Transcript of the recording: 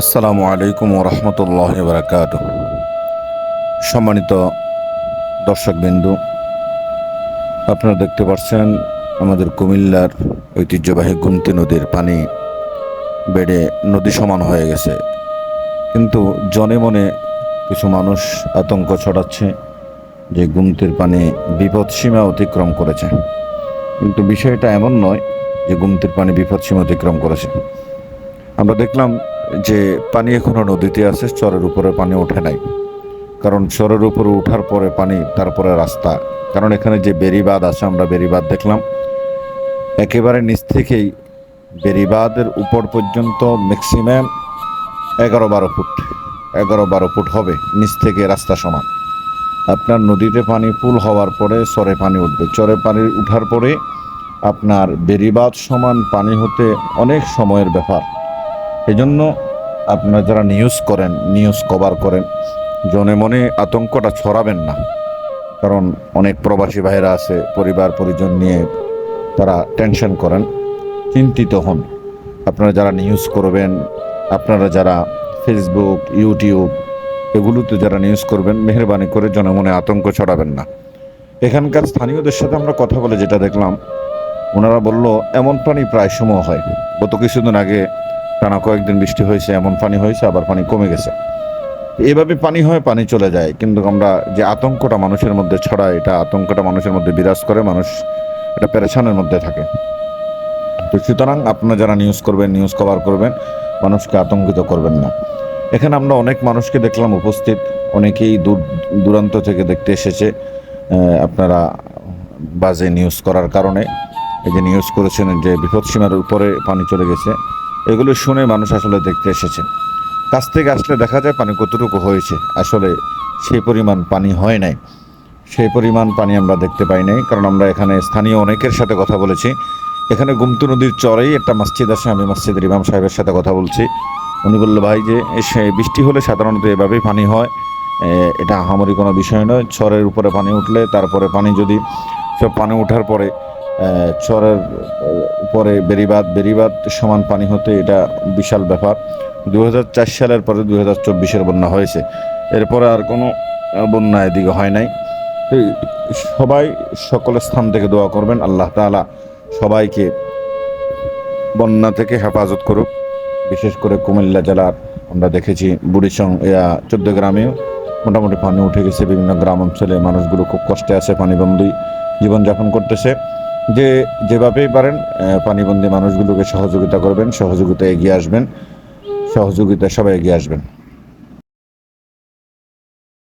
আসসালামু আলাইকুম রহমতুল্লাহ বারাকাত। সম্মানিত দর্শকবিন্দু, আপনারা দেখতে পাচ্ছেন আমাদের কুমিল্লার ঐতিহ্যবাহী গুমতি নদীর পানি বেড়ে নদী সমান হয়ে গেছে। কিন্তু জনে মনে কিছু মানুষ আতঙ্ক ছড়াচ্ছে যে গুমতির পানি বিপদ সীমা অতিক্রম করেছে। কিন্তু বিষয়টা এমন নয় যে গুমতির পানি বিপদ সীমা অতিক্রম করেছে। আমরা দেখলাম যে পানি এখনও নদীতে আছে, চরের উপরে পানি ওঠে নাই। কারণ চরের উপরে ওঠার পরে পানি, তারপরে রাস্তা। কারণ এখানে যে বেরিবাদ আছে, আমরা বেরিবাদ দেখলাম। একেবারে নিচ থেকেই বেরিবাদের উপর পর্যন্ত ম্যাক্সিমাম এগারো বারো ফুট। এগারো বারো ফুট হবে, নিচ থেকে রাস্তা সমান। আপনার নদীতে পানি ফুল হওয়ার পরে চরে পানি উঠবে। চরে পানি উঠার পরে আপনার বেরিবাদ সমান পানি হতে অনেক সময়ের ব্যাপার। এই জন্য আপনারা যারা নিউজ করেন নিউজ কভার করেন, জনে মনে আতঙ্কটা ছড়াবেন না। কারণ অনেক প্রবাসী ভাইরা আছে, পরিবার, পরিজন নিয়ে তারা টেনশন করেন, চিন্তিত হন। আপনারা যারা নিউজ করবেন, আপনারা যারা ফেসবুক ইউটিউব এগুলোতে যারা নিউজ করবেন, মেহরবানি করে জনমনে আতঙ্ক ছড়াবেন না। এখানকার স্থানীয়দের সাথে আমরা কথা বলে যেটা দেখলাম, ওনারা বলল, এমন পানি প্রায় সময় হয়। গত কিছুদিন আগে টানা কয়েকদিন বৃষ্টি হয়েছে, এমন পানি হয়েছে, আবার পানি কমে গেছে। এভাবে পানি হয়, পানি চলে যায়, কিন্তু আমরা যে আতঙ্কটা মানুষের মধ্যে ছড়ায়, এটা আতঙ্কটা মানুষের মধ্যে বিরাজ করে, মানুষ এটা পেরেশানের মধ্যে থাকে। তো সুতরাং আপনারা যারা নিউজ করবেন নিউজ কভার করবেন, মানুষকে আতঙ্কিত করবেন না। এখানে আমরা অনেক মানুষকে দেখলাম উপস্থিত, অনেকেই দূর, দূরান্ত থেকে দেখতে এসেছে। আপনারা বাজে নিউজ করার কারণে, এই যে নিউজ করেছেন যে বিপদসীমার উপরে পানি চলে গেছে। এগুলো শুনে মানুষ আসলে দেখতে এসেছে। কাছ থেকে আসলে দেখা যায় পানি কতটুকু হয়েছে। আসলে সেই পরিমাণ পানি হয় নাই। সেই পরিমাণ পানি আমরা দেখতে পাই নাই, কারণ আমরা এখানে স্থানীয় অনেকের সাথে কথা বলেছি। এখানে গুমতু নদীর চরেই একটা মসজিদ আছে, আমি মসজিদের ইমাম সাহেবের সাথে কথা বলছি। উনি বলল, ভাই, যে সে বৃষ্টি হলে সাধারণত এভাবেই পানি হয়। এটা আহামরি কোনো বিষয় নয়। চরের উপরে পানি উঠলে তারপরে পানি যদি সব পানি ওঠার পরে চরের উপরে বেরিবাদ বেরিবাদ সমান পানি হতে এটা বিশাল ব্যাপার। দুই হাজার চার সালের পরে দু হাজার চব্বিশের বন্যা হয়েছে। এরপরে আর কোনো বন্যা এদিকে হয় নাই। সবাই সকল স্থান থেকে দোয়া করবেন, আল্লাহ তাআলা সবাইকে বন্যা থেকে হেফাজত করুক। বিশেষ করে কুমিল্লা জেলার, আমরা দেখেছি বুড়িচং চোদ্দ গ্রামেও মোটামুটি পানি উঠে গেছে। বিভিন্ন গ্রাম অঞ্চলে মানুষগুলো খুব কষ্টে আছে পানি পানিবন্দী জীবনযাপন করতেছে। যে যেভাবেই পারেন পানিবন্দি মানুষগুলোকে সহযোগিতা করবেন সহযোগিতা এগিয়ে আসবেন সহযোগিতা সবাই এগিয়ে আসবেন।